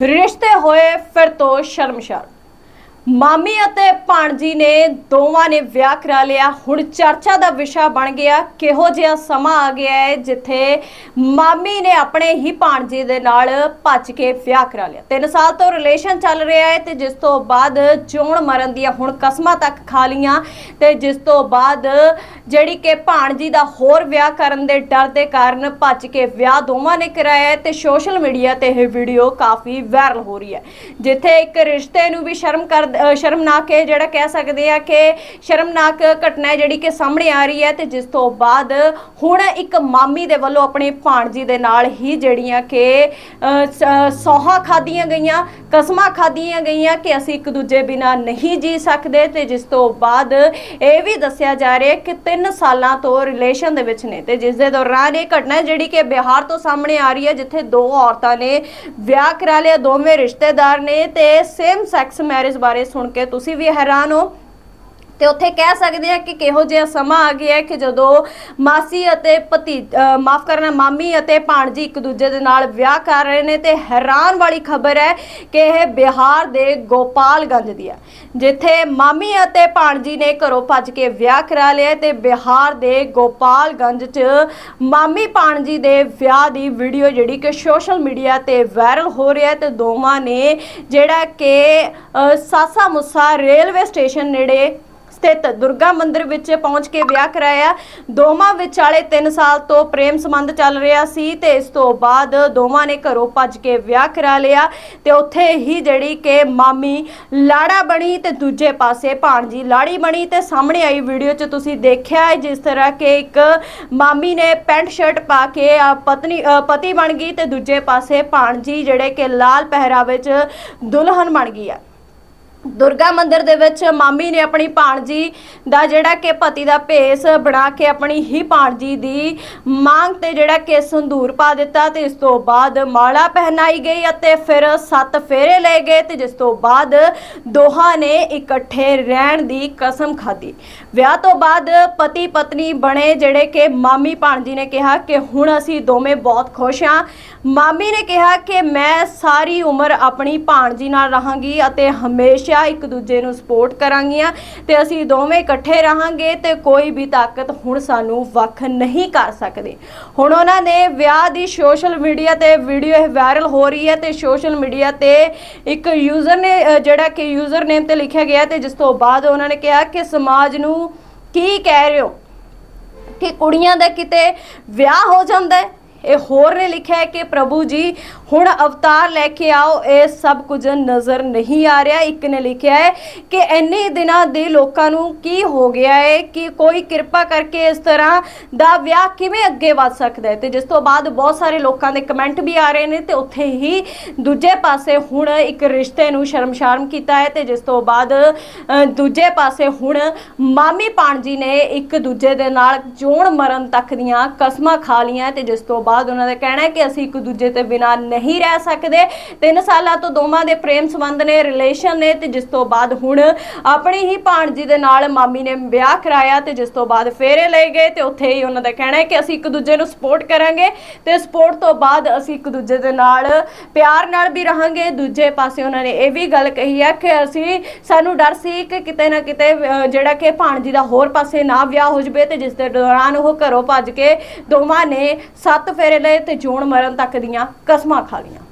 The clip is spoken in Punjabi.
ਰਿਸ਼ਤੇ ਹੋਏ ਫਿਰ ਤੋਂ ਸ਼ਰਮਸ਼ਾਰ ਮਾਮੀ ਅਤੇ ਭਾਣਜੀ ਨੇ ਦੋਵਾਂ ਨੇ ਵਿਆਹ ਕਰਾ ਲਿਆ। ਹੁਣ ਚਰਚਾ ਦਾ ਵਿਸ਼ਾ ਬਣ ਗਿਆ। ਕਿਹੋ ਜਿਹਾ ਸਮਾਂ ਆ ਗਿਆ ਹੈ ਜਿੱਥੇ ਮਾਮੀ ਨੇ ਆਪਣੇ ਹੀ ਭਾਣਜੀ ਦੇ ਨਾਲ ਭੱਜ ਕੇ ਵਿਆਹ ਕਰਾ ਲਿਆ। 3 ਸਾਲ ਤੋਂ ਰਿਲੇਸ਼ਨ ਚੱਲ ਰਿਹਾ ਹੈ ਤੇ ਜਿਸ ਤੋਂ ਬਾਅਦ ਜੋਣ ਮਰਨ ਦੀਆਂ ਹੁਣ ਕਸਮਾਂ ਤੱਕ ਖਾ ਲੀਆਂ ਤੇ ਜਿਸ ਤੋਂ ਬਾਅਦ ਜਿਹੜੀ ਕਿ ਭਾਣਜੀ ਦਾ ਹੋਰ ਵਿਆਹ ਕਰਨ ਦੇ ਡਰ ਦੇ ਕਾਰਨ ਭੱਜ ਕੇ ਵਿਆਹ ਦੋਵਾਂ ਨੇ ਕਰਾਇਆ ਹੈ ਤੇ ਸੋਸ਼ਲ ਮੀਡੀਆ ਤੇ ਇਹ ਵੀਡੀਓ ਕਾਫੀ ਵਾਇਰਲ ਹੋ ਰਹੀ ਹੈ। ਜਿੱਥੇ ਇੱਕ ਰਿਸ਼ਤੇ ਨੂੰ ਵੀ ਸ਼ਰਮ ਕਰ ਸ਼ਰਮਨਾਕ ਹੈ ਜਿਹੜਾ ਕਹਿ ਸਕਦੇ ਆ ਕਿ ਸ਼ਰਮਨਾਕ ਘਟਨਾ ਹੈ ਜਿਹੜੀ ਕਿ ਸਾਹਮਣੇ ਆ ਰਹੀ ਹੈ ਤੇ ਜਿਸ ਤੋਂ ਬਾਅਦ ਹੁਣ ਇੱਕ ਮਾਮੀ ਦੇ ਵੱਲੋਂ ਆਪਣੇ ਭਾਣਜੀ ਦੇ ਨਾਲ ਹੀ ਜਿਹੜੀਆਂ ਕਿ ਅ, ਸ- ਖਾਧੀਆਂ ਗਈਆਂ ਕਸਮਾਂ ਖਾਧੀਆਂ ਗਈਆਂ ਕਿ ਅਸੀਂ ਇੱਕ ਦੂਜੇ ਬਿਨਾ ਨਹੀਂ ਜੀ ਸਕਦੇ ਤੇ ਜਿਸ ਤੋਂ ਬਾਅਦ ਇਹ ਵੀ ਦੱਸਿਆ ਜਾ ਰਿਹਾ ਕਿ 3 ਸਾਲਾਂ ਤੋਂ ਰਿਲੇਸ਼ਨ ਦੇ ਵਿੱਚ ਨੇ ਤੇ ਜਿਸ ਦੇ ਦੌਰਾਨ ਇਹ ਘਟਨਾ ਜਿਹੜੀ ਕਿ ਬਿਹਾਰ ਤੋਂ ਸਾਹਮਣੇ ਆ ਰਹੀ ਹੈ ਜਿੱਥੇ ਦੋ ਔਰਤਾਂ ਨੇ ਵਿਆਹ ਕਰਾ ਲਿਆ ਦੋਵੇਂ ਰਿਸ਼ਤੇਦਾਰ ਨੇ ਤੇ ਸੇਮ ਸੈਕਸ ਮੈਰਿਜ ਬਾਰੇ ਸੁਣ ਕੇ ਤੁਸੀਂ ਵੀ ਹੈਰਾਨ ਹੋ। ਤੇ ਉੱਥੇ ਕਹਿ ਸਕਦੇ ਆ ਕਿ ਕਿਹੋ ਜਿਹਾ ਸਮਾਂ ਆ ਗਿਆ ਹੈ ਕਿ ਜਦੋਂ ਮਾਸੀ ਅਤੇ ਭਤੀ ਮਾਫ ਕਰਨਾ, ਮਾਮੀ ਅਤੇ ਭਾਣਜੀ ਇੱਕ ਦੂਜੇ ਦੇ ਨਾਲ ਵਿਆਹ ਕਰ ਰਹੇ ਨੇ ਤੇ ਹੈਰਾਨ ਵਾਲੀ ਖਬਰ ਹੈ ਕਿ ਇਹ ਬਿਹਾਰ ਦੇ ਗੋਪਾਲਗੰਜ ਦੀ ਹੈ, ਜਿੱਥੇ ਮਾਮੀ ਅਤੇ ਭਾਣਜੀ ਨੇ ਘਰੋਂ ਭੱਜ ਕੇ ਵਿਆਹ ਕਰਾ ਲਿਆ ਤੇ ਬਿਹਾਰ ਦੇ ਗੋਪਾਲਗੰਜ 'ਚ ਮਾਮੀ ਭਾਣਜੀ ਦੇ ਵਿਆਹ ਦੀ ਵੀਡੀਓ ਜਿਹੜੀ ਕਿ ਸੋਸ਼ਲ ਮੀਡੀਆ ਤੇ ਵਾਇਰਲ ਹੋ ਰਿਹਾ ਹੈ ਤੇ ਦੋਵਾਂ ਨੇ ਜਿਹੜਾ ਕਿ ਸਾਸਾ ਮੁਸਾ ਰੇਲਵੇ ਸਟੇਸ਼ਨ ਨੇੜੇ ਸਥਿਤ ਦੁਰਗਾ ਮੰਦਿਰ ਵਿੱਚ ਪਹੁੰਚ ਕੇ ਵਿਆਹ ਕਰਾਇਆ। ਦੋਵਾਂ ਵਿਚਾਲੇ 3 ਸਾਲ ਤੋਂ ਪ੍ਰੇਮ ਸੰਬੰਧ ਚੱਲ ਰਿਹਾ ਸੀ ਤੇ ਇਸ ਤੋਂ ਬਾਅਦ ਦੋਵਾਂ ਨੇ ਘਰੋਂ ਭੱਜ ਕੇ ਵਿਆਹ ਕਰਾ ਲਿਆ ਤੇ ਉੱਥੇ ਹੀ ਜਿਹੜੀ ਕਿ ਮਾਮੀ ਲਾੜਾ ਬਣੀ ਤੇ ਦੂਜੇ ਪਾਸੇ ਭਾਣਜੀ ਲਾੜੀ ਬਣੀ ਤੇ ਸਾਹਮਣੇ ਆਈ ਵੀਡੀਓ 'ਚ ਤੁਸੀਂ ਦੇਖਿਆ ਹੈ, ਜਿਸ ਤਰ੍ਹਾਂ ਕਿ ਇੱਕ ਮਾਮੀ ਨੇ ਪੈਂਟ ਸ਼ਰਟ ਪਾ ਕੇ ਪਤਨੀ ਪਤੀ ਬਣ ਗਈ ਤੇ ਦੂਜੇ ਪਾਸੇ ਭਾਣਜੀ ਜਿਹੜੇ ਕਿ ਲਾਲ ਪਹਿਰਾਵੇ 'ਚ ਦੁਲਹਨ ਬਣ ਗਈ ਆ ਦੁਰਗਾ ਮੰਦਿਰ ਦੇ ਵਿੱਚ ਮਾਮੀ ਨੇ ਆਪਣੀ ਭਾਣਜੀ ਦਾ ਜਿਹੜਾ ਕਿ ਪਤੀ ਦਾ ਭੇਸ ਬਣਾ ਕੇ ਆਪਣੀ ਹੀ ਭਾਣਜੀ ਦੀ ਮੰਗ ਤੇ ਜਿਹੜਾ ਕਿ ਸੰਧੂਰ ਪਾ ਦਿੱਤਾ ਤੇ ਇਸ ਤੋਂ ਬਾਅਦ ਮਾਲਾ ਪਹਿਨਾਈ ਗਈ ਅਤੇ ਫਿਰ ਸੱਤ ਫੇਰੇ ਲਏ ਗਏ ਤੇ ਜਿਸ ਤੋਂ ਬਾਅਦ ਦੋਹਾਂ ਨੇ ਇਕੱਠੇ ਰਹਿਣ ਦੀ ਕਸਮ ਖਾਧੀ। ਵਿਆਹ ਤੋਂ ਬਾਅਦ ਪਤੀ ਪਤਨੀ ਬਣੇ ਜਿਹੜੇ ਕਿ ਮਾਮੀ ਭਾਣਜੀ ਨੇ ਕਿਹਾ ਕਿ ਹੁਣ ਅਸੀਂ ਦੋਵੇਂ ਬਹੁਤ ਖੁਸ਼ ਹਾਂ। ਮਾਮੀ ਨੇ ਕਿਹਾ ਕਿ ਮੈਂ ਸਾਰੀ ਉਮਰ ਆਪਣੀ ਭਾਣਜੀ ਨਾਲ ਰਹਾਂਗੀ ਅਤੇ ਹਮੇਸ਼ਾ ਇੱਕ ਦੂਜੇ ਨੂੰ ਸਪੋਰਟ ਕਰਾਂਗੀਆਂ ਤੇ ਅਸੀਂ ਦੋਵੇਂ ਇਕੱਠੇ ਰਹਾਂਗੇ ਤੇ ਕੋਈ ਵੀ ਤਾਕਤ ਹੁਣ ਸਾਨੂੰ ਵੱਖ ਨਹੀਂ ਕਰ ਸਕਦੀ। ਹੁਣ ਉਹਨਾਂ ਨੇ ਵਿਆਹ ਦੀ ਸੋਸ਼ਲ ਮੀਡੀਆ ਤੇ ਵੀਡੀਓ ਇਹ ਵਾਇਰਲ ਹੋ ਰਹੀ ਹੈ ਤੇ ਸੋਸ਼ਲ ਮੀਡੀਆ ਤੇ ਇੱਕ ਯੂਜ਼ਰ ਨੇ ਜਿਹੜਾ ਕਿ ਯੂਜ਼ਰ ਨੇਮ ਤੇ ਲਿਖਿਆ ਗਿਆ ਤੇ ਜਿਸ ਤੋਂ ਬਾਅਦ ਉਹਨਾਂ ਨੇ ਕਿਹਾ ਕਿ ਸਮਾਜ ਨੂੰ ਕੀ ਕਹਿ ਰਹੇ ਹੋ? ਕਿ ਕੁੜੀਆਂ ਦਾ ਕਿਤੇ ਵਿਆਹ ਹੋ ਜਾਂਦਾ ਹੈ? ਇਹ ਹੋਰ ਨੇ ਲਿਖਿਆ ਹੈ ਕਿ ਪ੍ਰਭੂ ਜੀ, ਹੁਣ ਅਵਤਾਰ ਲੈ ਕੇ ਆਓ, ਇਹ ਸਭ ਕੁਝ ਨਜ਼ਰ ਨਹੀਂ ਆ ਰਿਹਾ। ਇੱਕ ਨੇ ਲਿਖਿਆ ਹੈ ਕਿ ਇੰਨੇ ਦਿਨਾਂ ਦੇ ਲੋਕਾਂ ਨੂੰ ਕੀ ਹੋ ਗਿਆ ਹੈ ਕਿ ਕੋਈ ਕਿਰਪਾ ਕਰਕੇ ਇਸ ਤਰ੍ਹਾਂ ਦਾ ਵਿਆਹ ਕਿਵੇਂ ਅੱਗੇ ਵਧ ਸਕਦਾ ਹੈ? ਤੇ ਜਿਸ ਤੋਂ ਬਾਅਦ ਬਹੁਤ ਸਾਰੇ ਲੋਕਾਂ ਦੇ ਕਮੈਂਟ ਵੀ ਆ ਰਹੇ ਨੇ ਤੇ ਉੱਥੇ ਹੀ ਦੂਜੇ ਪਾਸੇ ਹੁਣ ਇੱਕ ਰਿਸ਼ਤੇ ਨੂੰ ਸ਼ਰਮਸ਼ਾਰਮ ਕੀਤਾ ਹੈ ਤੇ ਜਿਸ ਤੋਂ ਬਾਅਦ ਦੂਜੇ ਪਾਸੇ ਹੁਣ ਮਾਮੀ ਪਾਣਜੀ ਨੇ ਇੱਕ ਦੂਜੇ ਦੇ ਨਾਲ ਜੋਣ ਮਰਨ ਤੱਕ ਦੀਆਂ ਕਸਮਾਂ ਖਾ ਲੀਆਂ ਤੇ ਜਿਸ ਤੋਂ ਬਾਅਦ ਉਹਨਾਂ ਦਾ ਕਹਿਣਾ ਹੈ ਕਿ ਅਸੀਂ ਇੱਕ ਦੂਜੇ ਤੇ ਬਿਨਾਂ ਨਹੀਂ ਰਹਿ ਸਕਦੇ। ਤਿੰਨ ਸਾਲਾਂ ਤੋਂ ਦੋਵਾਂ ਦੇ ਪ੍ਰੇਮ ਸੰਬੰਧ ਨੇ ਰਿਲੇਸ਼ਨ ਨੇ ਤੇ ਜਿਸ ਤੋਂ ਬਾਅਦ ਹੁਣ ਆਪਣੀ ਹੀ ਭਾਣਜੀ ਦੇ ਨਾਲ ਮਾਮੀ ਨੇ ਵਿਆਹ ਕਰਾਇਆ ਤੇ ਜਿਸ ਤੋਂ ਬਾਅਦ ਫੇਰੇ ਲਏ ਗਏ ਤੇ ਉੱਥੇ ਹੀ ਉਹਨਾਂ ਦਾ ਕਹਿਣਾ ਹੈ ਕਿ ਅਸੀਂ ਇੱਕ ਦੂਜੇ ਨੂੰ ਸਪੋਰਟ ਕਰਾਂਗੇ ਤੇ ਸਪੋਰਟ ਤੋਂ ਬਾਅਦ ਅਸੀਂ ਇੱਕ ਦੂਜੇ ਦੇ ਨਾਲ ਪਿਆਰ ਨਾਲ ਵੀ ਰਹਾਂਗੇ। ਦੂਜੇ ਪਾਸੇ ਉਹਨਾਂ ਨੇ ਇਹ ਵੀ ਗੱਲ ਕਹੀ ਹੈ ਕਿ ਅਸੀਂ, ਸਾਨੂੰ ਡਰ ਸੀ ਕਿ ਕਿਤੇ ਨਾ ਕਿਤੇ ਜਿਹੜਾ ਕਿ ਭਾਣਜੀ ਦਾ ਹੋਰ ਪਾਸੇ ਨਾ ਵਿਆਹ ਹੋ ਜਵੇ ਤੇ ਜਿਸ ਦੇ ਦੌਰਾਨ ਉਹ ਘਰੋਂ ਭੱਜ ਕੇ ਦੋਵਾਂ ਨੇ ਸੱਤ ਫੇਰੇ ਲਏ ਤੇ ਜੋਨ ਮਰਨ ਤੱਕ ਦੀਆਂ ਕਸਮਾਂ ਖਾ ਲਈਆਂ।